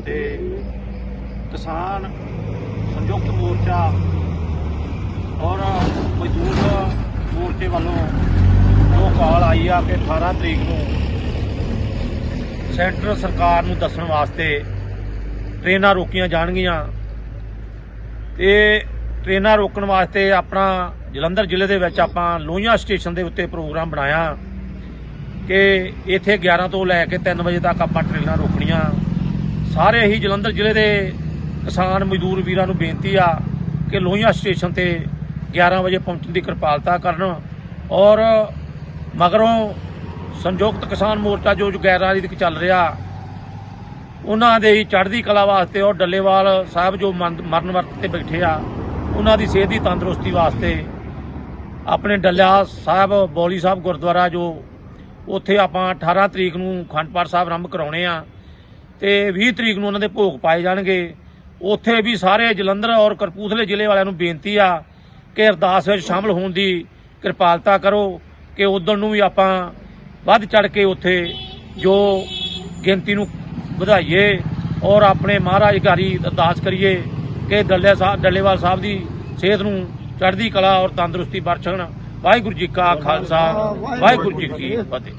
ਦੇ ਕਿਸਾਨ ਸੰਯੁਕਤ ਮੋਰਚਾ ਔਰ ਮਜ਼ਦੂਰ ਮੋਰਚੇ ਵੱਲੋਂ ਜੋ ਕਾਲ ਆਈ ਆ ਕਿ 18 ਤਰੀਕ ਨੂੰ ਸੈਂਟਰ ਸਰਕਾਰ ਨੂੰ ਦੱਸਣ ਵਾਸਤੇ ਟ੍ਰੇਨਾਂ ਰੋਕੀਆਂ ਜਾਣਗੀਆਂ। ਤੇ ਟ੍ਰੇਨਾਂ ਰੋਕਣ ਵਾਸਤੇ ਆਪਣਾ ਜਲੰਧਰ ਜ਼ਿਲ੍ਹੇ ਦੇ ਵਿੱਚ ਆਪਾਂ ਲੋਹੀਆਂ ਸਟੇਸ਼ਨ ਦੇ ਉੱਤੇ ਪ੍ਰੋਗਰਾਮ ਬਣਾਇਆ ਕਿ ਇੱਥੇ 11 ਤੋਂ ਲੈ ਕੇ 3 ਵਜੇ ਤੱਕ ਆਪਾਂ ਟ੍ਰੇਨਾਂ ਰੋਕਣੀਆਂ। ਸਾਰੇ ਹੀ ਜਲੰਧਰ ਜ਼ਿਲ੍ਹੇ ਦੇ ਕਿਸਾਨ ਮਜ਼ਦੂਰ ਵੀਰਾਂ ਨੂੰ ਬੇਨਤੀ ਆ ਕਿ ਲੋਹੀਆਂ ਸਟੇਸ਼ਨ ਤੇ 11 ਵਜੇ ਪਹੁੰਚਣ ਦੀ ਕਿਰਪਾਲਤਾ ਕਰਨ ਔਰ ਮਗਰੋਂ ਸੰਯੁਕਤ ਕਿਸਾਨ ਮੋਰਚਾ ਜੋ ਜੋ ਗੈਰ ਰਾਜਨੀਤਿਕ ਚੱਲ ਰਿਹਾ, ਉਹਨਾਂ ਦੇ ਹੀ ਚੜ੍ਹਦੀ ਕਲਾ ਵਾਸਤੇ ਔਰ ਡੱਲੇਵਾਲ ਸਾਹਿਬ ਜੋ ਮਨ- ਮਰਨ ਵਰਤ ਤੇ ਬੈਠੇ ਆ, ਉਹਨਾਂ ਦੀ ਸਿਹਤ ਦੀ ਤੰਦਰੁਸਤੀ ਵਾਸਤੇ ਆਪਣੇ ਡੱਲਿਆ ਸਾਹਿਬ, ਬੌਲੀ ਸਾਹਿਬ ਗੁਰਦੁਆਰਾ ਜੋ ਉੱਥੇ ਆਪਾਂ 18 ਤਰੀਕ ਨੂੰ ਅਖੰਡ ਪਾਠ ਸਾਹਿਬ ਆਰੰਭ ਕਰਾਉਣੇ ਆ ਤੇ 20 ਤਰੀਕ ਨੂੰ ਉਹਨਾਂ ਦੇ ਭੋਗ ਪਾਏ ਜਾਣਗੇ। ਉੱਥੇ ਵੀ ਸਾਰੇ ਜਲੰਧਰ ਔਰ ਕਰਪੂਥਲੇ ਜ਼ਿਲ੍ਹੇ ਵਾਲਿਆਂ ਨੂੰ ਬੇਨਤੀ ਆ ਕਿ ਅਰਦਾਸ ਵਿੱਚ ਸ਼ਾਮਲ ਹੋਣ ਦੀ ਕਿਰਪਾਲਤਾ ਕਰੋ ਕਿ ਉਦੋਂ ਨੂੰ ਵੀ ਆਪਾਂ ਵੱਧ ਚੜ ਕੇ ਉੱਥੇ ਜੋ ਗਿਣਤੀ ਨੂੰ ਵਧਾਈਏ ਔਰ ਆਪਣੇ ਮਹਾਰਾਜ ਘਾਰੀ ਅਰਦਾਸ ਕਰੀਏ ਕਿ ਡੱਲੇ ਸਾਹਿਬ ਡੱਲੇਵਾਲ ਸਾਹਿਬ ਦੀ ਸਿਹਤ ਨੂੰ ਚੜ੍ਹਦੀ ਕਲਾ ਔਰ ਤੰਦਰੁਸਤੀ ਬਖਸ਼ਣ। ਵਾਹਿਗੁਰੂ ਜੀ ਕਾ ਖਾਲਸਾ, ਵਾਹਿਗੁਰੂ ਜੀ ਕੀ ਫਤਿਹ।